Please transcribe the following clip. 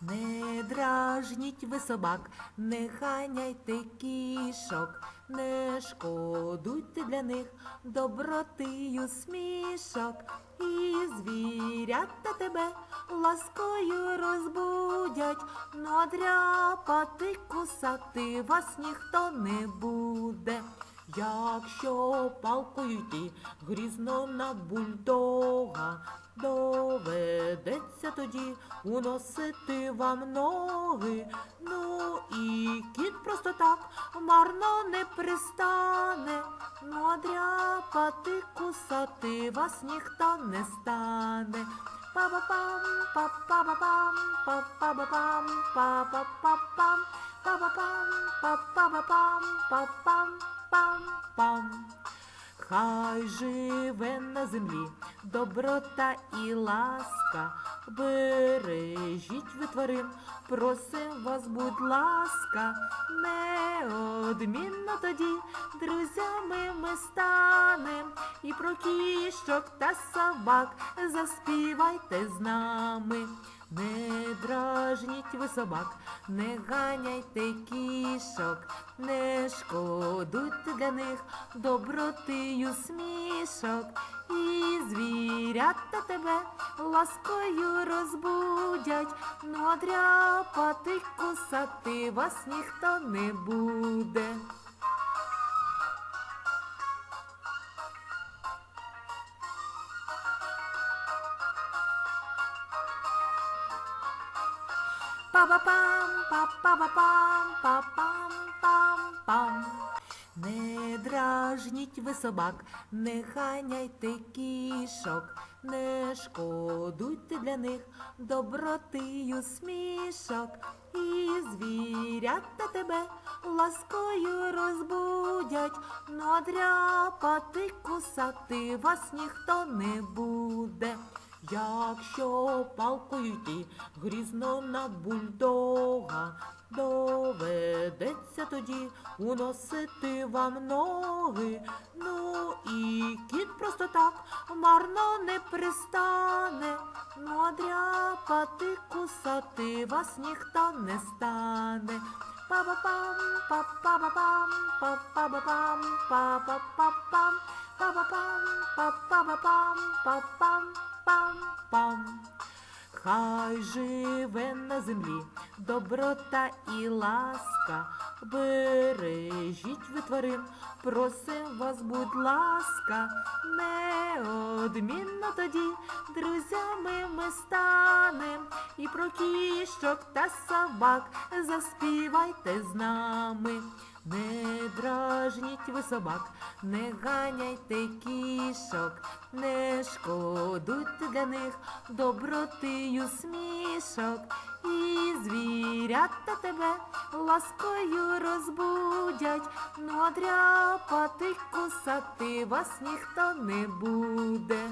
Не дражніть ви собак, не ганяйте кішок, не шкодуйте для них добротию смішок. І звірята тебе ласкою розбудять, ну а дряпати, кусати вас ніхто не буде. Якщо палкою йти грізно на бульдога, доведеться тоді уносити вам ноги. Ну і кіт просто так марно не пристане. Ну а дряпати, кусати вас ніхто не стане. Па-па-пам, па-па-па-пам, па-па-па-пам, па-па-па-пам, па-пам-пам-пам. Хай живе на землі доброта і ласка, бережіть ви тварин, просим вас, будь ласка, неодмінно тоді друзями ми станем, і про кішок та собак заспівайте з нами. Не дражніть ви собак, не ганяйте кішок, не шкодуйте для них добротию смішок. І звірята тебе ласкою розбудять, ну а дряпати, кусати вас ніхто не буде. Па-па-пам, па-па-па-пам, па-пам-пам-пам. Не дражніть ви собак, не ганяйте кішок, не шкодуйте для них добротию смішок. І звірята тебе ласкою розбудять, ну дряпати, кусати вас ніхто не буде. Якщо палкою йти грізно на бульдога, доведеться тоді уносити вам ноги. Ну і кіт просто так марно не пристане. Ну а дряпати, кусати вас ніхто не стане. Па-па-пам, па-па-па-пам, па-па-па-пам, па-па-па-пам, Хай живе на землі доброта і ласка, бережіть ви тварин, просим вас, будь ласка, неодмінно тоді друзями ми станем, і про кішок та собак заспівайте з нами. Не дражніть ви собак, не ганяйте кішок, не шкодуйте для них добротию смішок. І звірята тебе ласкою розбудять, ну а дряпати, кусати вас ніхто не буде.